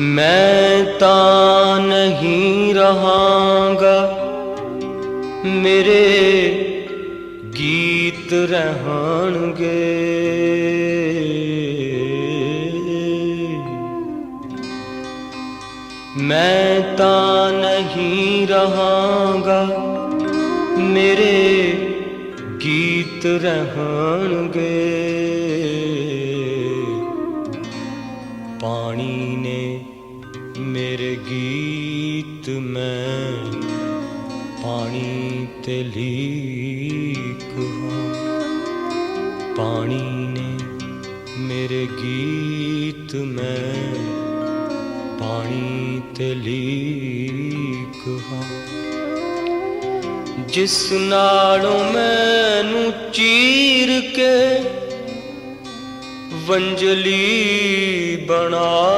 ਮੈਂ ਤਾਂ ਨਹੀਂ ਰਹਾਂਗਾ। ਮੇਰੇ ਗੀਤ ਰਹਿਣਗੇ। ਮੈਂ ਤਾਂ ਨਹੀਂ ਰਹਾਂਗਾ। ਮੇਰੇ ਗੀਤ ਰਹਿਣਗੇ। ਪਾਣੀ ਨੇ ਮੇਰੇ ਗੀਤ ਮੈਂ ਪਾਣੀ ਤੇ ਲੀਕ ਹਾਂ। ਪਾਣੀ ਨੇ ਮੇਰੇ ਗੀਤ ਮੈਂ ਪਾਣੀ ਤੇ ਲੀਕ ਹਾਂ। ਜਿਸ ਨਾਲੋਂ ਮੈਨੂੰ ਚੀਰ ਕੇ ਵੰਜਲੀ ਬਣਾ